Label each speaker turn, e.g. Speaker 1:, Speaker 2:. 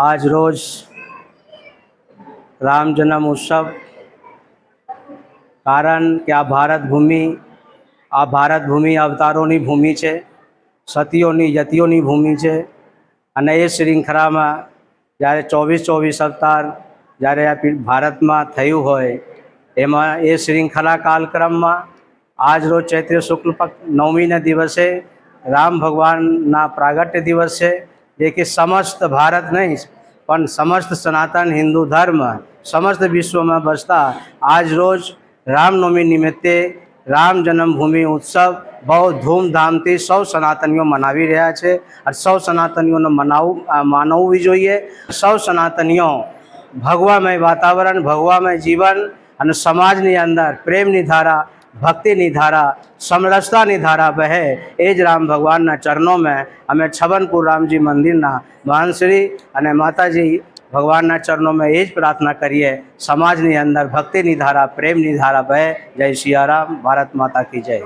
Speaker 1: આજ રોજ રામ જન્મ ઉત્સવ કારણ કે આ ભારત ભૂમિ, આ ભારત ભૂમિ અવતારોની ભૂમિ છે, સતીઓની, યતિઓની ભૂમિ છે અને એ શ્રૃંખલામાં જ્યારે ચોવીસ ચોવીસ અવતાર જ્યારે આ ભારતમાં થયું હોય, એમાં એ શ્રૃંખલા કાલક્રમમાં આજ રોજ ચૈત્ર શુક્લ નવમીના દિવસે રામ ભગવાનના પ્રાગટ્ય દિવસ છે. જે કે સમસ્ત ભારત નહીં પણ સમસ્ત સનાતન હિન્દુ ધર્મ સમસ્ત વિશ્વમાં બસતા આજ રોજ રામનવમી નિમિત્તે રામ જન્મભૂમિ ઉત્સવ બહુ ધૂમધામથી સૌ સનાતનીઓ મનાવી રહ્યા છે અને સૌ સનાતનીઓને મનાવવું માનવવી જોઈએ. સૌ સનાતનીઓ ભગવામય વાતાવરણ, ભગવામય જીવન અને સમાજની અંદર પ્રેમની ધારા ભક્તિની ધારા, સમરસતાની ધારા બહે એ જ રામ ભગવાનના ચરણોમાં અમે છબનપુર રામજી મંદિરના મહાનશ્રી અને માતાજી ભગવાનના ચરણોમાં એ જ પ્રાર્થના કરીએ. સમાજની અંદર ભક્તિની ધારા, પ્રેમની ધારા બહે જય સિયારામ ભારત માતા કી જય.